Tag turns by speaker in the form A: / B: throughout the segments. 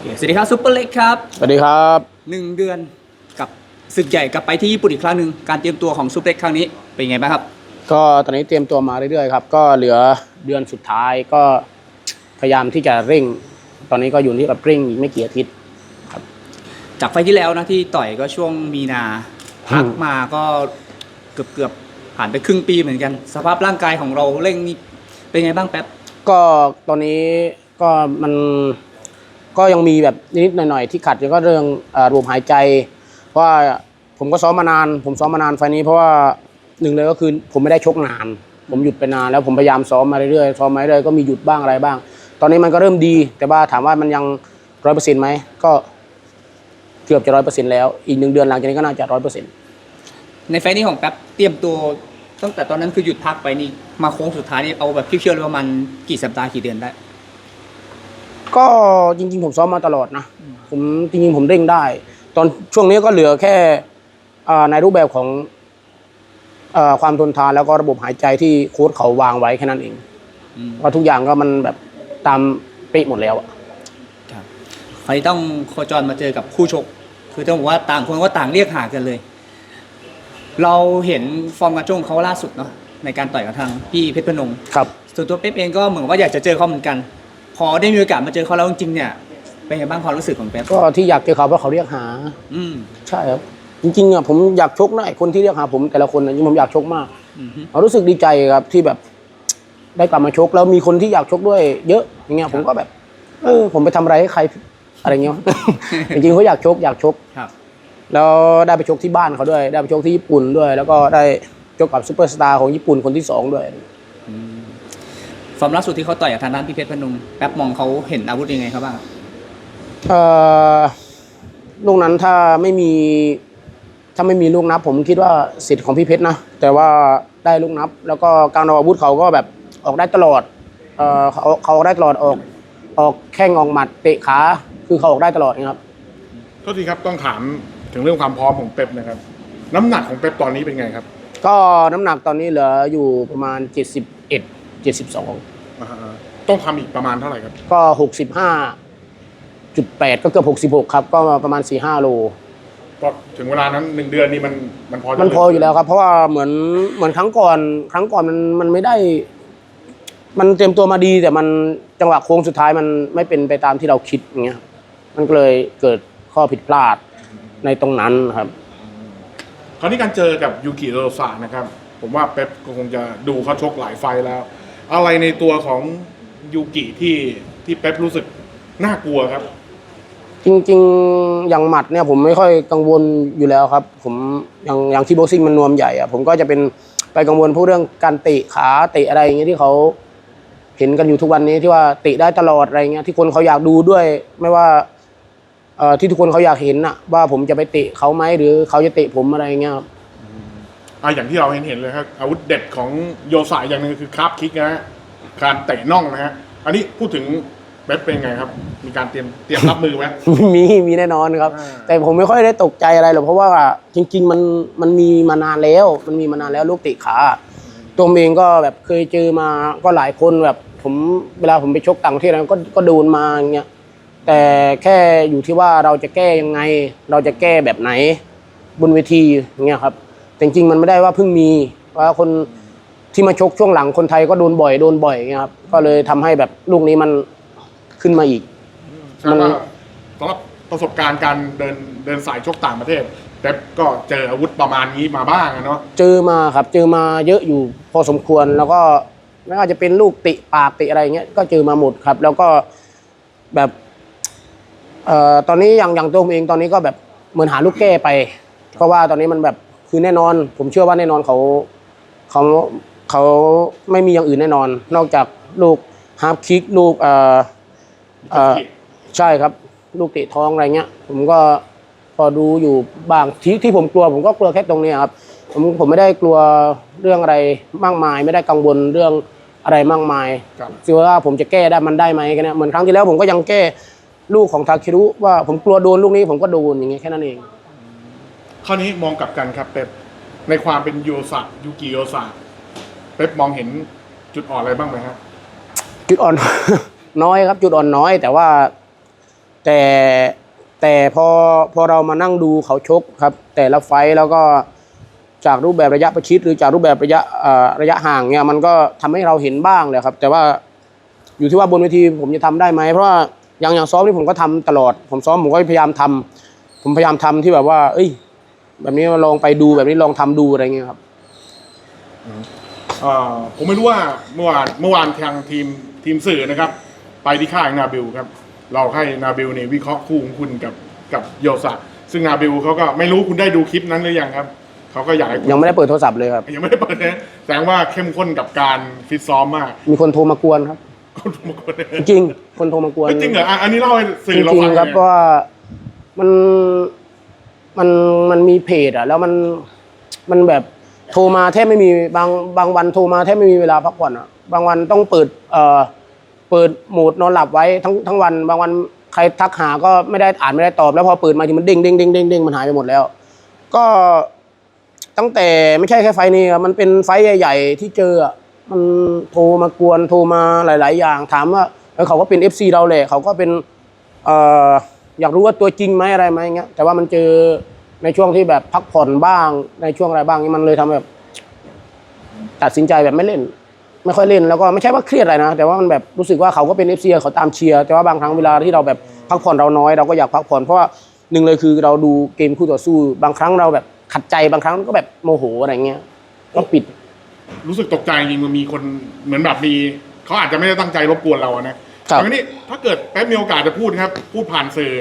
A: สวัสดีครับซุปเปอร์เล็กครับ
B: สวัสดีครับ
A: หนึ่งเดือนกับศึกใหญ่กลับไปที่ญี่ปุ่นอีกครั้งหนึ่งการเตรียมตัวของซุปเปอร์เล็กครั้งนี้เป็นไงบ้างครับ
B: ก็ตอนนี้เตรียมตัวมาเรื่อยๆครับก็เหลือเดือนสุดท้ายก็พยายามที่จะเร่ง ตอนนี้ก็อยู่ที่แบบเร่งอีกไม่กี่อาทิตย์
A: จากไฟล์ที่แล้วนะที่ต่อยก็ช่วงมีนาพัก
B: อืม
A: มาก็เกือบเกือบๆผ่านไปครึ่งปีเหมือนกัน สภาพร่างกายของเราเร่งนี่เป็นไงบ้างแป๊บ
B: ก็ตอนนี้ก็มัน ก็ยังมีแบบนิดๆหน่อยๆที่ขัดก็เรื่องอระบบหายใจ เพราะว่าผมก็ซ้อมมานาน ผมซ้อมมานานไฟนี้เพราะว่าหนึ่งเลยก็คือผมไม่ได้ชกนาน ผมหยุดไปนานแล้วผมพยายามซ้อมมาเรื่อยๆซ้อมมาเรื่อยๆก็มีหยุดบ้างอะไรบ้าง ตอนนี้มันก็เริ่มดี แต่ว่าถามว่ามันยังร้อยเปอร์เซ็นต์ไหมก็เกือบจะร้อยเปอร์เซ็นต์แล้ว อีกหนึ่งเดือนหลังจากนี้ก็น่าจะร้อยเปอร์เซ็นต์
A: ในไฟนี้ของแป๊บเตรียมตัวตั้งแต่ตอนนั้นคือหยุดพักไปนี่มาโค้งสุดท้ายนี่เอาแบบเชื่อๆเลยประมาณกี่สัปดาห์กี่เดือนได้
B: ก็จริง ๆ ผมซ้อมมาตลอดนะผมจริงๆผมเร่งได้ ตอนช่วงนี้ก็เหลือแค่อ่าในรูปแบบของอ่าความทนทานแล้วก็ระบบหายใจที่โค้ชเขาวางไว้แค่นั้นเอง
A: อืม
B: ว่าทุกอย่างก็มันแบบตามเป๊ะหมดแล้วอะ
A: ครับไฟล์ต้องโคจรมาเจอกับคู่ชก คือต้องบอกว่าต่างคนก็ต่างเรียกหากันเลย เราเห็นฟอร์มการชกของเขาล่าสุดเนาะในการต่อยกับทางพี่เพชรพนง
B: ครับ
A: ส่วนตัวเป๊ปเองก็เหมือนว่าอยากจะเจอเขาเหมือนกันพ อได้มีโอกาสมาเจอเขาแล้วจริงๆเนี่ยเป็นไงบ้างความรู้สึกของเป๊ป
B: ก็ที่อยากเจอเขาเพราะเขาเรียกหา
A: อืม
B: ใช่ครับ จริงๆอะผมอยากชกนะไอ้คนที่เรียกหาผมแต่ละคนนะผมอยากชกมาก
A: อืมฮึ
B: เรารู้สึกดีใจครับที่แบบ ได้กลับมาชกแล้วมีคนที่อยากชกด้วย เยอะอย่างเงี้ยผมก็แบบ เออ ผมไปทำอะไรให้ใครอะไรเงี้ย จริงๆเขาอยากชกอยากชก
A: ครับ
B: แล้วได้ไปชกที่บ้านเขาด้วย ได้ไปชกที่ญี่ปุ่นด้วย แล้วก็ได้ชกกับซูเปอร์สตาร์ของญี่ปุ่นคนที่สองด้วย
A: ฟอร์มล่าสุดที่เขาต่อยกับทางด้านพี่เพชรพนงแป๊บมองเขาเห็นอาวุธยังไงครับบ้าง
B: เอ่อลูกนั้นถ้าไม่มี ถ้าไม่มีลูกนับ ผมคิดว่าสิทธิ์ของพี่เพชรนะ แต่ว่าได้ลูกนับ แล้วก็การออกอาวุธเขาก็แบบออกได้ตลอดเอ่อเขาเขาออกได้ตลอดออก ออกแข้งออกหมัดเตะขาคือเขาออกได้ตลอดนะครับ
C: โทษทีครับต้องถามถึงเรื่องความพร้อมของเป๊ปนะครับ น้ำหนักของเป๊ปตอนนี้เป็นไงครับ
B: ก็น้ำหนักตอนนี้เหลืออยู่ประมาณ 71 72
C: อ่าฮะต้องทำอีกประมาณเท่าไหร่ครับ
B: ก็ 65.8 ก็เกือบ66 ครับ ก็ประมาณ 4-5 โล
C: ก็ถึงเวลานั้นหนึ่งเดือนนี้มันมันพอจะ
B: มันพออยู่แล้วครับ เพราะว่าเหมือนเหมือนครั้งก่อน ครั้งก่อนมันมันไม่ได้ มันเตรียมตัวมาดีแต่มันจังหวะโค้งสุดท้ายมันไม่เป็นไปตามที่เราคิดอย่างเงี้ยครับมันก็เลยเกิดข้อผิดพลาดในตรงนั้นครับ
C: คราวนี้การเจอกับยูกิโรซานะครับ ผมว่าเป๊ปก็คงจะดูเขาชกหลายไฟล์แล้ว อะไรในตัวของยูกิที่ที่เป๊ปรู้สึกน่ากลัวครับ
B: จริงๆอย่างหมัดเนี่ยผมไม่ค่อยกังวลอยู่แล้วครับ ผมอย่างอย่างที่บ็อกซิ่งมันนวมใหญ่อะผมก็จะเป็นไปกังวลพวกเรื่องการเตะขาเตะอะไรอย่างเงี้ยที่เขาเห็นกันอยู่ทุกวันนี้ที่ว่าเตะได้ตลอดอะไรเงี้ยที่คนเขาอยากดูด้วย ไม่ว่าเอ่อที่ทุกคนเขาอยากเห็นอะว่าผมจะไปเตะเขาไหมหรือเขาจะเตะผมอะไรเงี้ยครับ
C: อะอย่างที่เราเห็นเห็นเลยครับอาวุธเด็ดของโยซาอย่างหนึงคือคราฟคิกนะฮะการเตะน่องนะฮะอันนี้พูดถึงเป๊ปเป็นไงครับ มีการเตรียมเตรียมรับมือไหม
B: มีมีแน่นอนครับ
C: อ่า
B: แต่ผมไม่ค่อยได้ตกใจอะไรหรอกเพราะว่าจริง ๆ มันมันมีมานานแล้ว มันมีมานานแล้วลูกเตะขา ตัวผมเองก็แบบเคยเจอมาก็หลายคนแบบผมเวลาผมไปชกต่างประเทศอะไรก็ก็โดนมาอย่างเงี้ยแต่แค่อยู่ที่ว่าเราจะแก้ยังไง เราจะแก้แบบไหน บนเวทีอย่างเงี้ยครับ แต่จริงๆมันไม่ได้ว่าเพิ่งมีว่าคนที่มาชกช่วงหลังคนไทยก็โดนบ่อยโดนบ่อยอย่างเงี้ยครับก็เลยทำให้แบบลูกนี้มันขึ้นมาอีก
C: ใช่ว่าสำหรับประสบการณ์การเดินเดินสายชกต่างประเทศเป๊ปก็เจออาวุธประมาณนี้มาบ้างอะเนาะ
B: เจอมาครับเจอมาเยอะอยู่พอสมควรแล้วก็ไม่ว่าจะเป็นลูกติปากติอะไรเงี้ยก็เจอมาหมดครับ แล้วก็แบบเอ่อตอนนี้อย่างอย่างตัวผมเองตอนนี้ก็แบบเหมือนหาลูกแก้ไป เพราะว่าตอนนี้มันแบบ คือแน่นอน ผมเชื่อว่าแน่นอนเขาเขาเขาไม่มีอย่างอื่นแน่นอน นอกจากลูกฮาร์ปคิกลูกเอ่อเอ่อใช่ครับ ลูกเตะท้องอะไรเงี้ย ผมก็พอดูอยู่บางที่ที่ผมกลัว ผมก็กลัวแค่ตรงเนี้ยครับผมผมไม่ได้กลัวเรื่องอะไรมากมาย ไม่ได้กังวลเรื่องอะไรมากมาย
C: ครับ
B: คือว่าผมจะแก้ได้มันได้ไหมแค่เนี้ยเหมือนครั้งที่แล้วผมก็ยังแก้ลูกของทาคิรุว่าผมกลัวโดนลูกนี้ผมก็โดนอย่างเงี้ยแค่นั้นเอง
C: ค ราวนี้มองกลับกันครับเป๊ปในความเป็นโยซะยูกิโยซะเป๊ปมองเห็นจุดอ่อนอะไรบ้างไหมฮะ
B: จุดอ่อน น้อยครับ จุดอ่อนน้อย แต่ว่าแต่แต่พอพอเรามานั่งดูเขาชกครับ แต่ละไฟแล้วก็จากรูปแบบระยะประชิด หรือจากรูปแบบระยะระยะห่างเนี่ยมันก็ทำให้เราเห็นบ้างเลยครับ แต่ว่าอยู่ที่ว่าบนเวทีผมจะทำได้ไหมเพราะว่าอย่างอย่างซ้อมนี่ผมก็ทำตลอด ผมซ้อมผมก็พยายามทำผมพยายามทำที่แบบว่า เอ้ย แบบนี้ลองไปดูแบบนี้ลองทำดูอะไรเงี้ยครับ
C: เอ่อผมไม่รู้ว่าเมื่อวานเมื่อวานทางทีมทีมสื่อนะครับ ไปที่ค่ายนาบิลครับ เราให้นาบิลเนี่ยวิเคราะห์คู่ของคุณกับกับโยซะซึ่งนาบิลเขาก็ไม่รู้คุณได้ดูคลิปนั้นหรือยังครับเขาก็อยากให้คุณ
B: ยังไม่ได้เปิดโทรศัพท์เลยครับ
C: ยังไม่ได้เปิดนะแสดงว่าเข้มข้นกับการฟิตซ้อมมาก
B: มีคนโทรมากวนครับ
C: คนทุกคน
B: จริงๆคนโทรมากวน
C: เฮ้ยจริงเหรออะอันนี้เล่าให้
B: จ
C: สื่อเรา
B: ริง
C: ฟัง
B: ๆครับ
C: ห
B: เพ
C: น่อย
B: ราะว่ามัน มันมันมีเพจอะแล้วมันมันแบบโทรมาแทบไม่มีบางบางวันโทรมาแทบไม่มีเวลาพักผ่อนอะบางวันต้องเปิดเอ่อเปิดโหมดนอนหลับไว้ทั้งทั้งวัน บางวันใครทักหาก็ไม่ได้อ่านไม่ได้ตอบ แล้วพอเปิดมาทีมันเด้งเด้งเด้งเด้งเด้งมันหายไปหมดแล้ว ก็ตั้งแต่ไม่ใช่แค่ไฟนี้ครับมันเป็นไฟใหญ่ๆที่เจออะมันโทรมากวนโทรมาหลาย ๆ อย่างถามว่าเออเขาก็เป็น FC เราแหละเขาก็เป็นเอ่อ อยากรู้ว่าตัวจริงไหมอะไรไหมเงี้ยแต่ว่ามันเจอในช่วงที่แบบพักผ่อนบ้างในช่วงอะไรบ้างนี่มันเลยทำให้แบบ ตัดสินใจแบบไม่เล่น ไม่ค่อยเล่นแล้วก็ไม่ใช่ว่าเครียดอะไรนะ แต่ว่ามันแบบรู้สึกว่าเขาก็เป็น FC เขาตามเชียร์แต่ว่าบางครั้งเวลาที่เราแบบพักผ่อนเราน้อยเราก็อยากพักผ่อนเพราะว่าหนึ่งเลยคือเราดูเกมคู่ต่อสู้ บางครั้งเราแบบขัดใจบางครั้งก็แบบโมโหอะไรเงี้ยก็ปิด
C: รู้สึกตกใจจริงมันมีคนเหมือนแบบมีเขาอาจจะไม่ได้ตั้งใจรบกวนเราอะนะ ครับแต่นี้ถ้าเกิดแป๊บมีโอกาสจะพูดครับ พูดผ่านสื่อ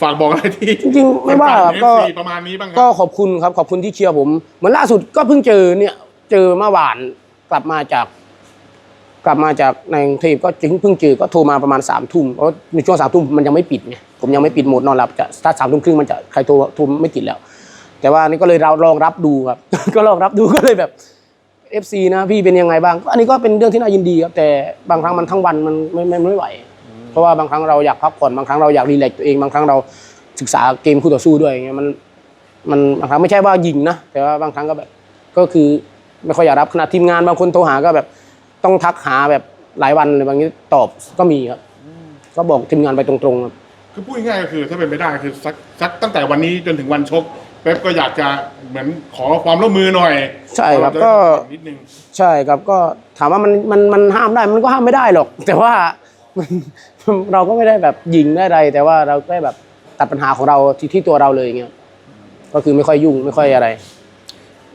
C: ฝากบอกอะไรที่
B: จริงๆไม่ว่า
C: แฟนๆ
B: ก็
C: FC ประมาณนี้บ้างค
B: ก็
C: รับ
B: ขอบคุณครับขอบคุณที่เชียร์ผมเหมือนล่าสุดก็เพิ่งเจอเนี่ย เจอเมื่อวานกลับมาจาก กลับมาจากในกรุงเทพก็จึงเพิ่งเจอก็โทรมาประมาณสามทุ่มเพราะในช่วงสามทุ่มมันยังไม่ปิดไงผมยังไม่ปิดโหมดนอนหลับจะถ้าสามทุ่มครึ่งมันจะใครโทรโทรไม่ติดแล้ว แต่ว่านี่ก็เลยเราลองรับดูครับ ก็ลองรับดูก็เลยแบบ FC นะพี่เป็นยังไงบ้าง อันนี้ก็เป็นเรื่องที่น่ายินดีครับแต่บางครั้งมันทั้งวันมันไม่ไม่ไม่ไหว เพราะว่าบางครั้งเราอยากพักผ่อนบางครั้งเราอยากรีแลกซ์ตัวเองบางครั้งเราศึกษาเกมคู่ต่อสู้ด้วยอย่างเงี้ยมันมันบางครั้งไม่ใช่ว่ายิงนะแต่ว่าบางครั้งก็แบบก็คือไม่ค่อยอยากรับขนาดทีมงานบางคนโทรหาก็แบบต้องทักหาแบบหลายวันเลยบางทีตอบก็มีครับก็บอกทีมงานไปตรงๆครับ
C: คือพูดง่ายๆก็คือถ้าเป็นไปได้คือสักสักตั้งแต่วันนี้จนถึงวันชก เป๊ปก็อยากจะเหมือนขอความร่วมมือหน่อย
B: ใช่ครับ
C: เาจะ
B: ก็
C: ได้นิดนึง
B: ใช่ครับก็ถามว่ามันมันมันห้ามได้มันก็ห้ามไม่ได้หรอก แต่ว่ามันเราก็ไม่ได้แบบยิงได้อะไร แต่ว่าเราแค่แบบตัดปัญหาของเราที่ที่ตัวเราเลยอย่างเงี้ยก็คือไม่ค่อยยุ่งไม่ค่อยอะไร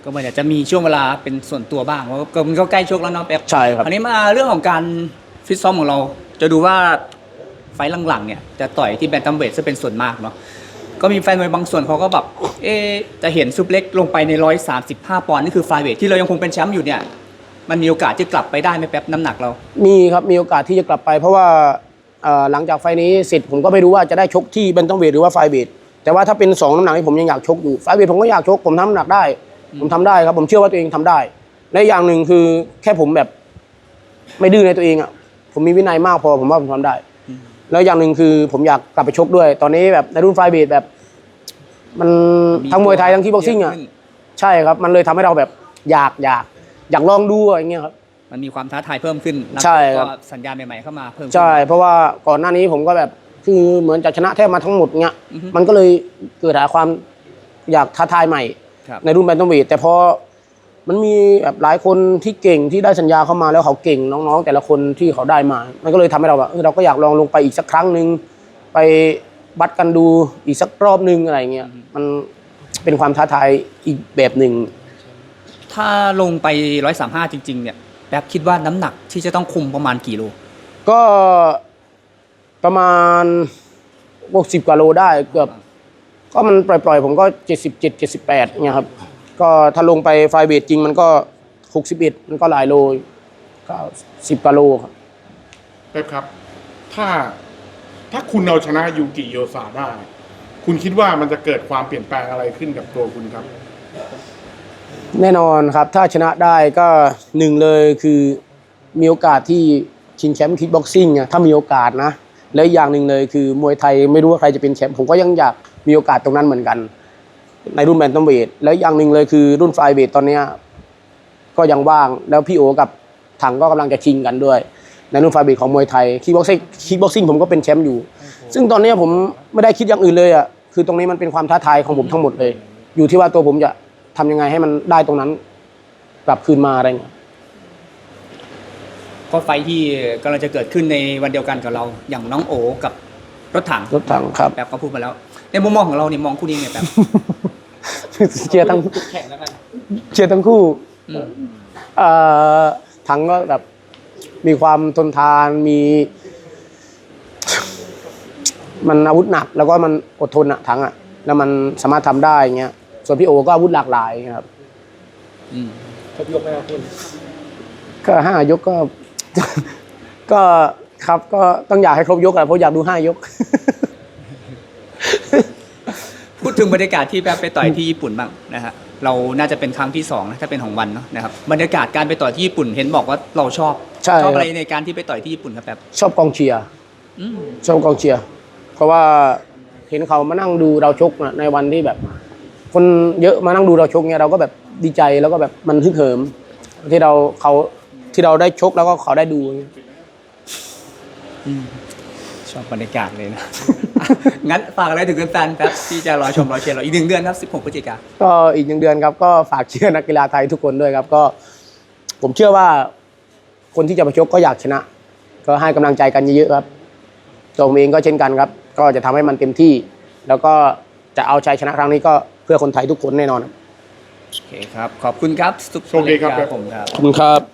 A: ก็มันอยากจะมีช่วงเวลาเป็นส่วนตัวบ้างเพราะก็มันก็ใกล้ชกแล้วเนาะแป๊บ
B: ใช่ครับ
A: อันนี้มาเรื่องของการฟิตซ้อมของเรา จะดูว่าไฟล์หลังๆเนี่ยจะต่อยที่แบนตัมเวทซะเป็นส่วนมากเนาะ ก็มีแฟนมวยบางส่วนเขาก็แบบเอะจะเห็นซุปเล็กลงไปในร้อยสามสิบห้าปอนด์นี่คือไฟล์เวทที่เรายังคงเป็นแชมป์อยู่เนี่ย มันมีโอกาสที่กลับไปได้ไหมแป๊บน้ำหนักเรา
B: มีครับมีโอกาสที่จะกลับไป เพราะว่าเอ่อหลังจากไฟล์นี้เสร็จผมก็ไม่รู้ว่าจะได้ชกที่เบนตัมเวทหรือว่าไฟเวทแต่ว่าถ้าเป็นสองน้ำหนักที่ผมยังอยากชกอยู่ไฟเวทผมก็อยากชกผมทำน้ำหนักได้ ผมทำได้ครับผมเชื่อว่าตัวเองทำได้ และอีกอย่างหนึ่งคือแค่ผมแบบ ไม่ดื้อในตัวเองอะผมมีวินัยมากพอผมว่าผมทำได้ แล้วอย่างหนึ่งคือผมอยากกลับไปชกด้วย ตอนนี้แบบในรุ่นไฟเวทแบบ มันทั้งมวยไทยทั้งคีบ็อกซิ่งอะ
A: เยขึ้น
B: ใช่ครับ มันเลยทำให้เราแบบอยากอยากอยากลองดูอะไรอย่างเงี้ยครับ
A: มันมีความท้าทายเพิ่มขึ้นแล้ว
B: ใช่ครับ
A: ก็สัญญาณใหม่ๆเข้ามาเพิ่มขึ้น
B: ใช่ เพราะว่าก่อนหน้านี้ผมก็แบบคือเหมือนจะชนะแทบมาทั้งหมดเงี้ย
A: อือฮึ
B: มันก็เลยเกิดหาความอยากท้าทายใหม่
A: ครับ
B: ในรุ่นแบนตัมเวทแต่พอ มันมีแบบหลายคนที่เก่งที่ได้สัญญาเข้ามาแล้วเขาเก่งน้องๆ แต่ละคนที่เขาได้มา มันก็เลยทำให้เราแบบเออเราก็อยากลองลงไปอีกสักครั้งหนึ่งไปบัดกันดูอีกสักรอบหนึงอะไรเงี้ยมันเป็นความท้าทายอีกแบบหนึ่ง
A: ถ้าลงไปร้อยสามห้าจริง ๆ เนี่ยแป๊บคิดว่าน้ำหนักที่จะต้องคุมประมาณกี่โล
B: ก็ประมาณ60กว่าโลได้เกือบก็มันปล่อยๆ ผมก็เจ็ดสิบเจ็ดเจ็ดสิบแปดเนี่ยครับ ก็ถ้าลงไปไฟเวทจริงมันก็หกสิบเอ็ดมันก็หลายโลก็สิบกว่าโลครับ
C: เป๊ปครับ ถ้าถ้าคุณเอาชนะยูกิโยซาได้ คุณคิดว่ามันจะเกิดความเปลี่ยนแปลงอะไรขึ้นกับตัวคุณครับ
B: แน่นอนครับ ถ้าชนะได้ก็หนึ่งเลยคือมีโอกาสที่ชิงแชมป์คิกบ็อกซิ่งอะถ้ามีโอกาสนะ และอีกอย่างหนึ่งเลยคือมวยไทยไม่รู้ว่าใครจะเป็นแชมป์ผมก็ยังอยากมีโอกาสตรงนั้นเหมือนกัน ในรุ่นแบนตัมเวทแล้วอย่างหนึ่งเลยคือรุ่นไฟเวทตอนเนี้ยก็ยังว่างแล้วพี่โอกับถังก็กำลังจะชิงกันด้วย ในรุ่นฟาเบรกของมวยไทยคิกบ็อกซิ่งคิกบ็อกซิ่งผมก็เป็นแชมป์อยู่ ซึ่งตอนนี้ผมไม่ได้คิดอย่างอื่นเลยอะคือตรงนี้มันเป็นความท้าทายของผมทั้งหมดเลย อยู่ที่ว่าตัวผมจะทำยังไงให้มันได้ตรงนั้น กลับคืนมาอะไรเงี้ย
A: ก็ไฟท์ที่กำลังจะเกิดขึ้นในวันเดียวกันกับเราอย่างน้องโอกับรถถัง
B: รถถังครับ
A: แบบก็พูดมาแล้ว ในมุมมองของเราเนี่ยมองคู่นี้ไงแบบ
B: เชียร์ทั้ง
A: แข่งแล้วกัน
B: เชียร์ทั้งคู่
A: อืม
B: เอ่อถังก็แบบมีความทนทานมี มันอาวุธหนัก แล้วก็มันอดทนอะถังอะแล้วมันสามารถทำได้อย่างเงี้ย ส่วนพี่โอก็อาวุธหลากหลายครับ
A: อืม
B: ก็ห้ายกก็ ก็ครับก็ต้องอยากให้ครบยกอะเพราะอยากดูห้ายก
A: พู ดถึงบรรยากาศที่แบบไปต่อยที่ญี่ปุ่นบ้างนะฮะเราน่าจะเป็นครั้งที่สองนะถ้าเป็นของวันเนาะนะครับบรรยากาศการไปต่อยที่ญี่ปุ่นเห็นบอกว่าเราชอบ
B: ใช่
A: ชอบอะไร
B: ครับ
A: ในการที่ไปต่อยที่ญี่ปุ่นครับแบบ
B: ชอบกองเชียร์
A: อืม
B: ชอบกองเชียร์เพราะว่าเห็นเขามานั่งดูเราชกนะในวันที่แบบ คนเยอะมานั่งดูเราชกเนี่ยเราก็แบบดีใจแล้วก็แบบมันฮึกเหิม ที่เราเขาที่เราได้ชกแล้วก็เขาได้ดูอย่างเงี้ย
A: ชอบบรรยากาศเลยนะ งั้นฝากอะไรถึงแฟนๆครับที่จะรอชมรอเชียร์เราอีกหนึ่งเดือนครับ16พฤศจิกา
B: ก็อีกหนึ่งเดือนครับก็ฝากเชียร์นักกีฬาไทยทุกคนด้วยครับก็ ผมเชื่อว่า คนที่จะมาชกก็อยากชนะ ก็ให้กำลังใจกันเยอะๆครับตัวผมเองก็เช่นกันครับ ก็จะทำให้มันเต็มที่ แล้วก็จะเอาชัยชนะครั้งนี้ก็เพื่อคนไทยทุกคนแน่นอนครับ
A: โอเคครับ ขอบคุณครับสุข
C: โชคดีครับ
A: ผมครับ
B: ขอบคุณครับ